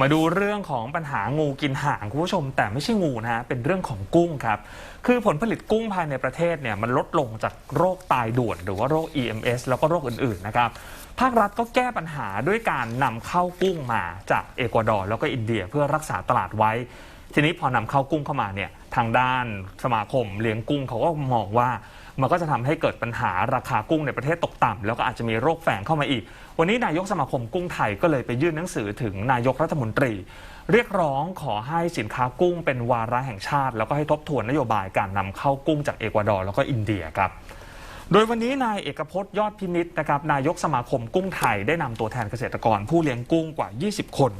มาดูเรื่องของปัญหางูกินหางคุณผู้ชม แต่ไม่ใช่งูนะฮะเป็นเรื่องของกุ้งครับคือผลผลิตกุ้งภายในประเทศเนี่ยมันลดลงจากโรคตายด่วน หรือว่าโรค EMS แล้วก็โรคอื่นๆนะครับภาครัฐก็แก้ปัญหาด้วยการนำเข้ากุ้งมาจากเอกวาดอร์แล้วก็อินเดียเพื่อรักษาตลาดไว้ ทีนี้พอนำเข้ากุ้งเข้ามาเนี่ย ทางด้านสมาคมเลี้ยงกุ้งเขาก็มองว่ามันก็จะทำให้เกิดปัญหาราคากุ้งในประเทศตกต่ำแล้วก็อาจจะมีโรคแฝงเข้ามาอีก วันนี้นายกสมาคมกุ้งไทยก็เลยไปยื่นหนังสือถึงนายกรัฐมนตรี เรียกร้องขอให้สินค้ากุ้งเป็นวาระแห่งชาติ แล้วก็ให้ทบทวนนโยบายการนำเข้ากุ้งจากเอกวาดอร์แล้วก็อินเดียครับโดยวันนี้นายเอกพจน์ยอดพินิษนะครับนายกสมาคมกุ้งไทยได้นำตัวแทนเกษตรกรผู้เลี้ยงกุ้งกว่า 20 คน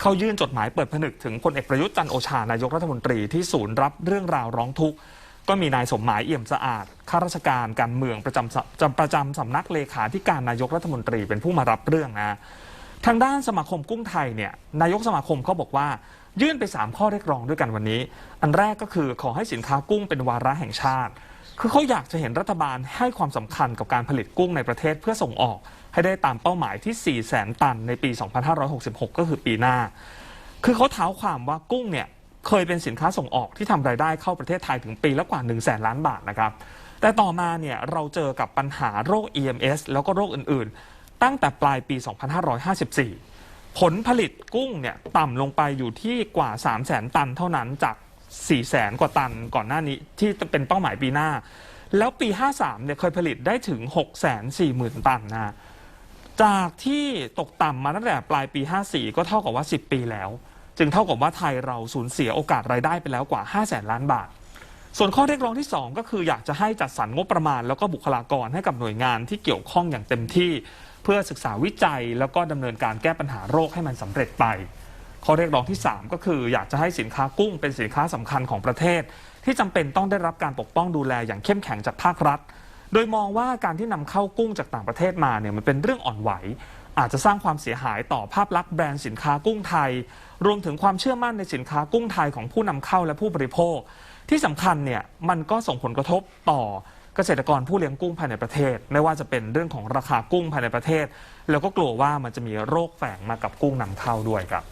เขายื่นจดหมายเปิดผนึกถึงพลเอกประยุทธ์จันโอชานายกรัฐมนตรีที่ศูนย์รับเรื่องราวร้องทุกข์ก็มีนายสมหมายเอี่ยมสะอาดข้าราชการการเมืองประจำจำประจำสำนักเลขาธิการนายกรัฐมนตรีเป็นผู้มารับเรื่องนะทางด้านสมาคมกุ้งไทยเนี่ยนายกสมาคมเขาบอกว่า ยื่นไป 3 ข้อเรียกร้องด้วยกันวันนี้ อันแรกก็คือขอให้สินค้ากุ้งเป็นวาระแห่งชาติ คือเขาอยากจะเห็นรัฐบาลให้ความสำคัญกับการผลิตกุ้งในประเทศเพื่อส่งออก ให้ได้ตามเป้าหมายที่ 4 0 0แสนตันในปี 2566 ก็คือปีหน้า คือเขาเท้าความว่ากุ้งเนี่ยเคยเป็นสินค้าส่งออกที่ทำรายได้เข้าประเทศไทยถึงปีละกว่า 1 0 0 0 0แสนล้านบาทนะครับ แต่ต่อมาเนี่ยเราเจอกับปัญหาโรค EMS แล้วก็โรคอื่นๆ ตั้งแต่ปลายปี 2554 ผลผลิตกุ้งเนี่ยต่ำลงไปอยู่ที่กว่า 3 0 0แสนตันเท่านั้นจาก 4แสนกว่าตันก่อนหน้านี้ที่เป็นเป้าหมายปีหน้า แล้วปี 53เนี่ยเคยผลิตได้ถึง 6 4 0 0 0 0 ตันนะจากที่ตกต่ำมาตั้งแต่ปลายปี 54 ก็เท่ากับว่า 10 ปีแล้ว จึงเท่ากับว่าไทยเราสูญเสียโอกาสรายได้ไปแล้วกว่า 5 0 0แสนล้านบาท ส่วนข้อเรียกร้องที่ 2 ก็คืออยากจะให้จัดสรรงบประมาณ แล้วก็บุคลากรให้กับหน่วยงานที่เกี่ยวข้องอย่างเต็มที่ เพื่อศึกษาวิจัยแล้วก็ดำเนินการแก้ปัญหาโรคให้มันสำเร็จไป ข้อเรียกร้องที่ 3 ก็คืออยากจะให้สินค้ากุ้งเป็นสินค้าสำคัญของประเทศ ที่จำเป็นต้องได้รับการปกป้องดูแลอย่างเข้มแข็งจากภาครัฐ โดยมองว่าการที่นำเข้ากุ้งจากต่างประเทศมาเนี่ยมันเป็นเรื่องอ่อนไหว อาจจะสร้างความเสียหายต่อภาพลักษณ์แบรนด์สินค้ากุ้งไทย รวมถึงความเชื่อมั่นในสินค้ากุ้งไทยของผู้นำเข้าและผู้บริโภค ที่สำคัญเนี่ยมันก็ส่งผลกระทบต่อเกษตรกรผู้เลี้ยงกุ้งภายในประเทศ ไม่ว่าจะเป็นเรื่องของราคากุ้งภายในประเทศ แล้วก็กลัวว่ามันจะมีโรคแฝงมากับกุ้งนำเข้าด้วยครับ